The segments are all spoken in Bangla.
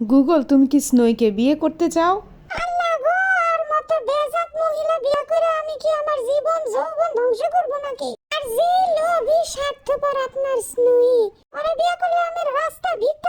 গুগল, তুমি কি স্নোইকে বিয়ে করতে চাও? বিয়ে বিয়ে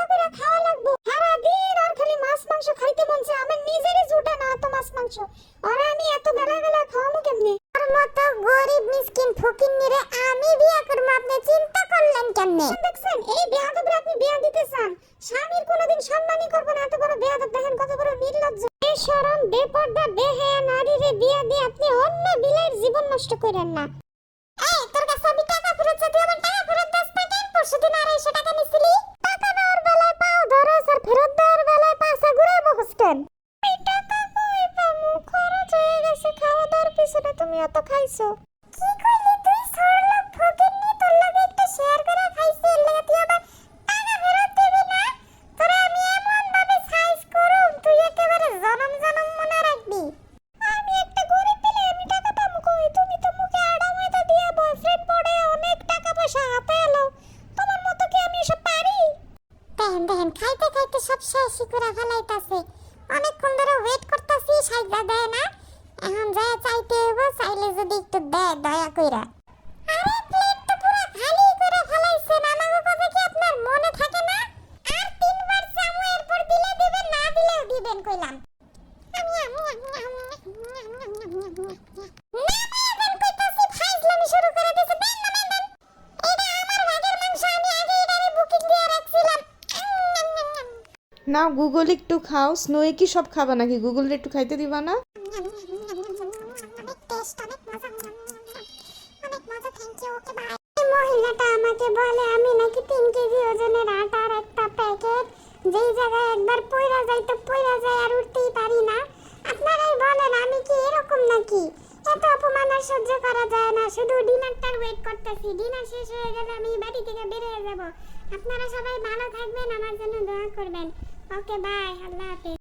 বিয়ে দেখছেন, এই বেয়াদবরে আপনি বিয়ে দিতে চান, স্বামীর কোনোদিন সম্মানই করব না এত বড় বেয়াদব দেখেন কত বড় নির্লজ্জ বেশরম বেপর্দা বেহায়া নারীরে বিয়ে দিয়ে আপনি অন্য বিলের জীবন নষ্ট করেন না। এই, তোর কাছে আমি টাকা ফেরত তুই আমার টাকা ফেরত দাস না কেন? পরশু দিন আড়াইশো টাকা নিছিলি? টাকা দেওয়ার বেলায় পাও ধরস আর ফেরত দেওয়ার বেলায় পাশে ঘুরে বহস কেন? এই টাকা কই পামু? খরচ হয়ে গেছে, খাওয়া দাওয়ার পিছনে তুমি এত খাইছো। কি কইলি? দেখেন দেখেন খাইতে খাইতে সব শেষই করে ফেলাইতাছে অনেকক্ষণ ধরে ওয়েট করতেছি, সাইজা দেয় না। এখন যায় চাইতে হইব, চাইলে যদি একটু দেয়, দয়া কইরা। আরে প্লেট তো পুরো খালি করে ফেলাইছেন আমাকে কথা কি আপনার মনে থাকে না? আর তিনবার চামু এরপর দিলে দিবেন, না দিলেও দিবেন, কইলাম। না গুগল একটু খাও। স্নোয়ে কি সব খাবা নাকি? গুগল একটু খাইতে দিবা না? মহিলাটা আমাকে বলে, আমি নাকি তিন কেজি ওজনের আটার একটা প্যাকেট। যেই জায়গায় একবার পয়রা যাই তো পয়রা যাই আর উঠতেই পারি না। আপনারাই বলেন, আমি কি এরকম নাকি? এত অপমান আর সহ্য করা যায় না। শুধু ডিনারটার ওয়েট করতেছি। ডিনার শেষ হয়ে গেলে আমি বাড়ি থেকে বের হয়ে যাব। আপনারা সবাই ভালো থাকবেন, আমার জন্য দোয়া করবেন। Okay, bye. Have a lovely day.